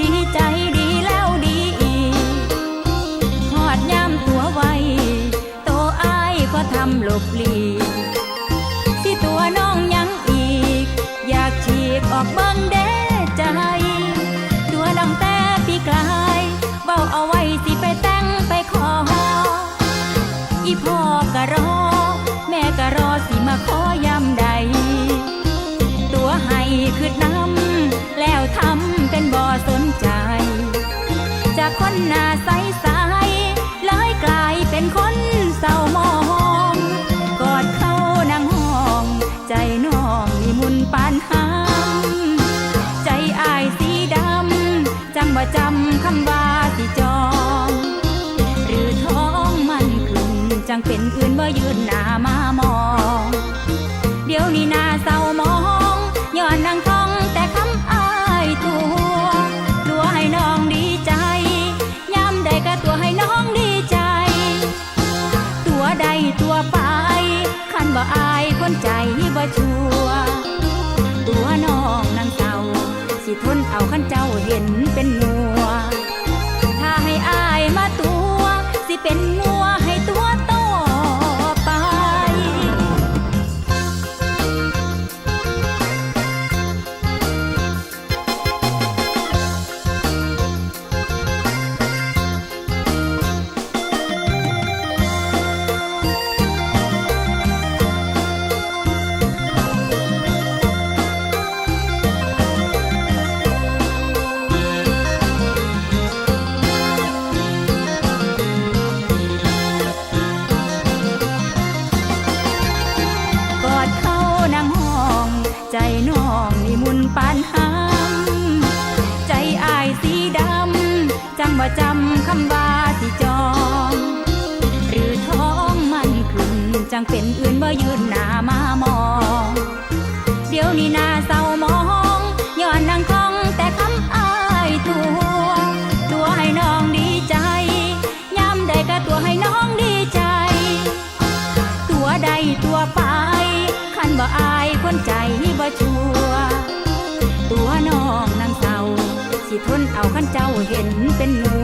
ดีใจดีแล้วดีอีกหอดย่ำตัวไวโตอายก็ทำหลบหลี หน้าใสใสเลยกลายเป็นคนเศร้ามองกอดเข้านางห้อง ใจน้องมีมุนปานห้ำใจอายสีดำ จังบ่จำคำว่าสิจอง หรือท้องมันขึ้นจังเป็นอื่นบ่ยืนหน้า เห็นเป็นงั จังเป็นอื่นบ่ยืนหน้ามามอง เดี๋ยวนี้หน้าเศร้ามองย้อนนางคองแต่คำอายตัว ตัวให้น้องดีใจย้ำได้ก็ตัวให้น้องดีใจ ตัวใดตัวไป คันบ่อายคนใจบ่ชัว ตัวน้องนางเศร้าสิทนเอาคันเจ้าเห็นเป็นหนั